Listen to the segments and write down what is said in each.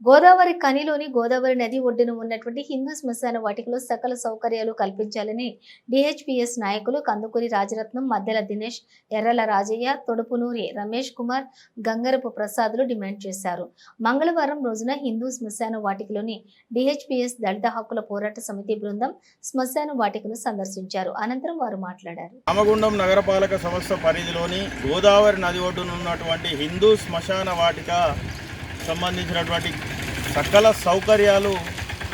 గోదావరి కనిలోని గోదావరి నది ఒడ్డున ఉన్నటువంటి హిందూ శ్మశాన వాటికలో సకల సౌకర్యాలు కల్పించాలని డిహెచ్పిఎస్ నాయకులు కందుకూరి రాజరత్నం మద్దెల దినేష్ ఎర్రల రాజయ్య తొడుపునూరి రమేష్ కుమార్ గంగరపు ప్రసాదులు డిమాండ్ చేశారు. మంగళవారం రోజున హిందూ శ్మశాన వాటికలోని డిహెచ్పిఎస్ దళిత హక్కుల పోరాట సమితి బృందం శ్మశాన వాటికను సందర్శించారు. అనంతరం వారు మాట్లాడారు. రామగుండం నగరపాలక సంస్థ పరిధిలోని గోదావరి నది ఒడ్డున ఉన్నటువంటి హిందూ శ్మశాన వాటిక సంబంధించినటువంటి సకల సౌకర్యాలు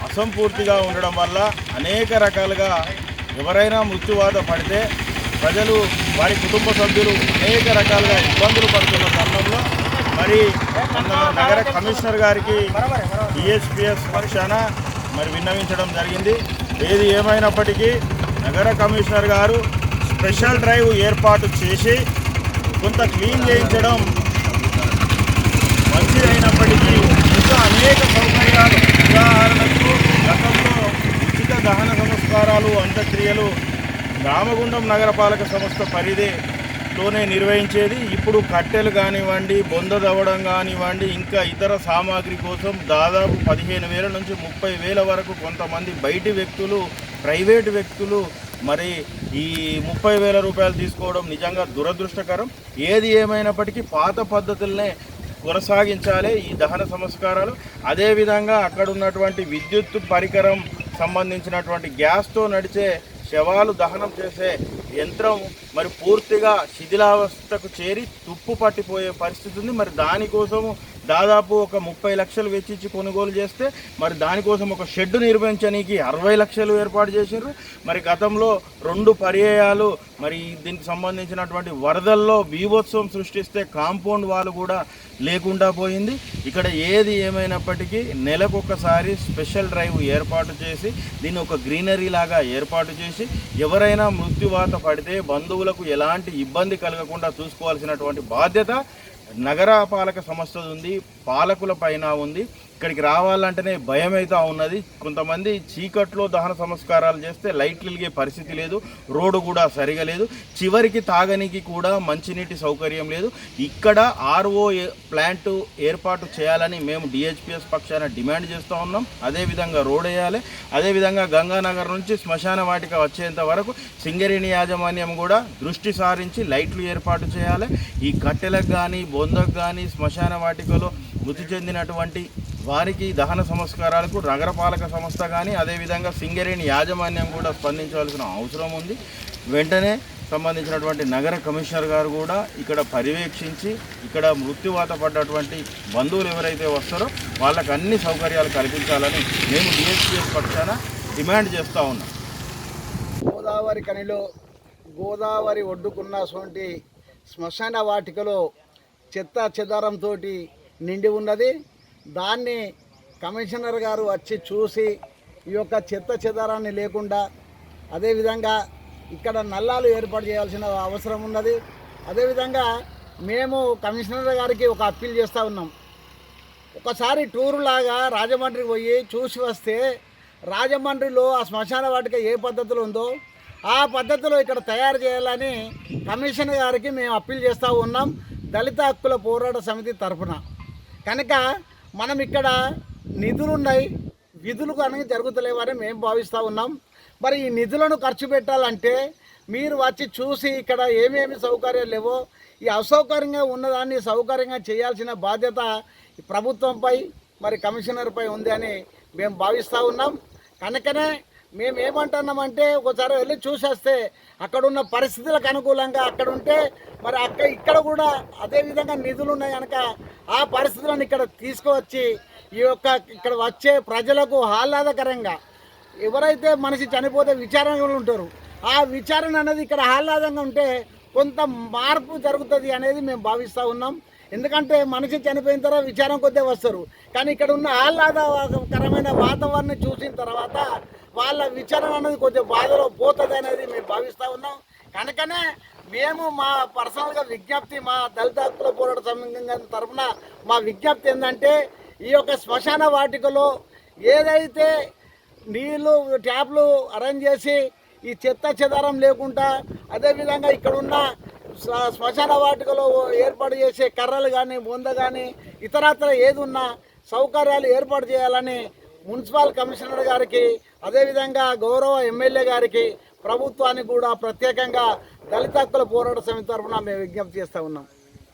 అసంపూర్తిగా ఉండడం వల్ల అనేక రకాలుగా ఎవరైనా మృత్యువాత పడితే ప్రజలు వారి కుటుంబ సభ్యులు అనేక రకాలుగా ఇబ్బందులు పడుతున్న తరుణంలో మరి నగర కమిషనర్ గారికి డిఎస్పిఎస్ పక్షాన మరి విన్నవించడం జరిగింది. ఏది ఏమైనప్పటికీ నగర కమిషనర్ గారు స్పెషల్ డ్రైవ్ ఏర్పాటు చేసి కొంత క్లీన్ చేయించడం మంచిదైనప్పటికీ ఇంకా అనేక సౌకర్యాలు ఉదాహరణకు గతంలో ఉచిత దహన సంస్కారాలు చర్యలు రామగుండం నగరపాలక సంస్థ పరిధిలోనే నిర్వహించేది. ఇప్పుడు కట్టెలు కానివ్వండి బొంద దవ్వడం కానివ్వండి ఇంకా ఇతర సామాగ్రి కోసం దాదాపు పదిహేను వేల నుంచి ముప్పై వేల వరకు కొంతమంది బయటి వ్యక్తులు ప్రైవేటు వ్యక్తులు మరి ఈ ముప్పై వేల రూపాయలు తీసుకోవడం నిజంగా దురదృష్టకరం. ఏది ఏమైనప్పటికీ పాత పద్ధతులనే కొనసాగించాలి ఈ దహన సంస్కారాలు. అదేవిధంగా అక్కడ ఉన్నటువంటి విద్యుత్ పరికరం సంబంధించినటువంటి గ్యాస్తో నడిచే శవాలు దహనం చేసే యంత్రం మరి పూర్తిగా శిథిలావస్థకు చేరి తుప్పు పట్టిపోయే పరిస్థితి ఉంది. మరి దానికోసము దాదాపు ఒక ముప్పై లక్షలు వెచ్చించి కొనుగోలు చేస్తే మరి దానికోసం ఒక షెడ్ నిర్మించడానికి అరవై లక్షలు ఏర్పాటు చేశారు మరి గతంలో రెండు పర్యాయాలు మరి దీనికి సంబంధించినటువంటి వరదల్లో బీభత్సవం సృష్టిస్తే కాంపౌండ్ వాళ్ళు కూడా లేకుండా పోయింది. ఇక్కడ ఏది ఏమైనప్పటికీ నెలకొకసారి స్పెషల్ డ్రైవ్ ఏర్పాటు చేసి దీన్ని ఒక గ్రీనరీ లాగా ఏర్పాటు చేసి ఎవరైనా మృత్యువాత పడితే బంధువులకు ఎలాంటి ఇబ్బంది కలగకుండా చూసుకోవాల్సినటువంటి బాధ్యత నగరపాలక సంస్థ ఉంది పాలకుల పైన ఉంది. ఇక్కడికి రావాలంటేనే భయం అయితే ఉన్నది. కొంతమంది చీకట్లో దహన సంస్కారాలు చేస్తే లైట్లు వెలిగే పరిస్థితి లేదు రోడ్డు కూడా సరిగా లేదు. చివరికి తాగనికి కూడా మంచినీటి సౌకర్యం లేదు. ఇక్కడ ఆర్ఓ ప్లాంట్ ఏర్పాటు చేయాలని మేము డిహెచ్పిఎస్ పక్షాన డిమాండ్ చేస్తూ ఉన్నాం. అదేవిధంగా రోడ్ వేయాలి. అదేవిధంగా గంగానగర్ నుంచి శ్మశాన వాటిక వచ్చేంత వరకు సింగరేణి యాజమాన్యం కూడా దృష్టి సారించి లైట్లు ఏర్పాటు చేయాలి. ఈ కట్టెలకు కానీ బొందకు కానీ శ్మశాన వాటికలో మృతి చెందినటువంటి వారికి దహన సంస్కారాలకు నగరపాలక సంస్థ కానీ అదేవిధంగా సింగరేణి యాజమాన్యం కూడా స్పందించవలసిన అవసరం ఉంది. వెంటనే సంబంధించినటువంటి నగర కమిషనర్ గారు కూడా ఇక్కడ పర్యవేక్షించి ఇక్కడ మృత్యువాత పడ్డటువంటి బంధువులు ఎవరైతే వస్తారో వాళ్ళకు అన్ని సౌకర్యాలు కల్పించాలని మేము డిఎస్పీఎస్ పక్షాన డిమాండ్ చేస్తూ ఉన్నాం. గోదావరి కనిలో గోదావరి ఒడ్డుకున్నటువంటి శ్మశాన వాటికలో చెత్త చెదారంతో నిండి ఉన్నది. దాన్ని కమిషనర్ గారు వచ్చి చూసి ఈ యొక్క చెత్త చెదారాన్ని లేకుండా అదేవిధంగా ఇక్కడ నల్లాలు ఏర్పాటు చేయాల్సిన అవసరం ఉన్నది. అదేవిధంగా మేము కమిషనర్ గారికి ఒక అప్పీల్ చేస్తూ ఉన్నాం. ఒకసారి టూరులాగా రాజమండ్రికి పోయి చూసి వస్తే రాజమండ్రిలో ఆ శ్మశాన వాటిక ఏ పద్ధతిలో ఉందో ఆ పద్ధతిలో ఇక్కడ తయారు చేయాలని కమిషనర్ గారికి మేము అప్పీల్ చేస్తూ ఉన్నాం. దళిత హక్కుల పోరాట సమితి తరఫున. కనుక మనం ఇక్కడ నిధులు ఉన్నాయి విధులు కనుక జరుగుతలేవని మేము భావిస్తూ ఉన్నాం. మరి ఈ నిధులను ఖర్చు పెట్టాలంటే మీరు వచ్చి చూసి ఇక్కడ ఏమేమి సౌకర్యాలు లేవో ఈ అసౌకర్యంగా ఉన్నదాన్ని సౌకర్యంగా చేయాల్సిన బాధ్యత ప్రభుత్వంపై మరి కమిషనర్పై ఉంది అని మేము భావిస్తూ ఉన్నాం. కనుకనే మేము ఏమంటున్నామంటే ఒకసారి వెళ్ళి చూసేస్తే అక్కడున్న పరిస్థితులకు అనుకూలంగా అక్కడ ఉంటే మరి అక్కడ ఇక్కడ కూడా అదేవిధంగా నిధులు ఉన్నాయి కనుక ఆ పరిస్థితులను ఇక్కడ తీసుకువచ్చి ఈ యొక్క ఇక్కడ వచ్చే ప్రజలకు ఆహ్లాదకరంగా ఎవరైతే మనిషి చనిపోతే విచారణలు ఉంటారు ఆ విచారణ అనేది ఇక్కడ ఆహ్లాదంగా ఉంటే కొంత మార్పు జరుగుతుంది అనేది మేము భావిస్తూ ఉన్నాం. ఎందుకంటే మనిషి చనిపోయిన తర్వాత విచారం కొద్దే వస్తారు. కానీ ఇక్కడ ఉన్న ఆహ్లాదకరమైన వాతావరణం చూసిన తర్వాత వాళ్ళ విచారణ అనేది కొంచెం బాధలో పోతుంది అనేది మేము భావిస్తూ ఉన్నాం. కనుకనే మేము మా పర్సనల్గా విజ్ఞప్తి మా దళిత హక్కుల పోరాట సంఘం తరఫున మా విజ్ఞప్తి ఏంటంటే ఈ యొక్క శ్మశాన వాటికలో ఏదైతే నీళ్ళు ట్యాప్లు అరేంజ్ చేసి ఈ చెత్త చెదారం లేకుండా అదేవిధంగా ఇక్కడున్న శ్మశాన వాటికలో ఏర్పాటు చేసే కర్రలు కానీ బొంద కానీ ఇతరత్ర ఏది ఉన్నా సౌకర్యాలు ఏర్పాటు చేయాలని మున్సిపల్ కమిషనర్ గారికి అదేవిధంగా గౌరవ ఎమ్మెల్యే గారికి ప్రభుత్వానికి కూడా ప్రత్యేకంగా దళిత హక్కుల పోరాట సమితి తరఫున మేము విజ్ఞప్తి చేస్తూ ఉన్నాం.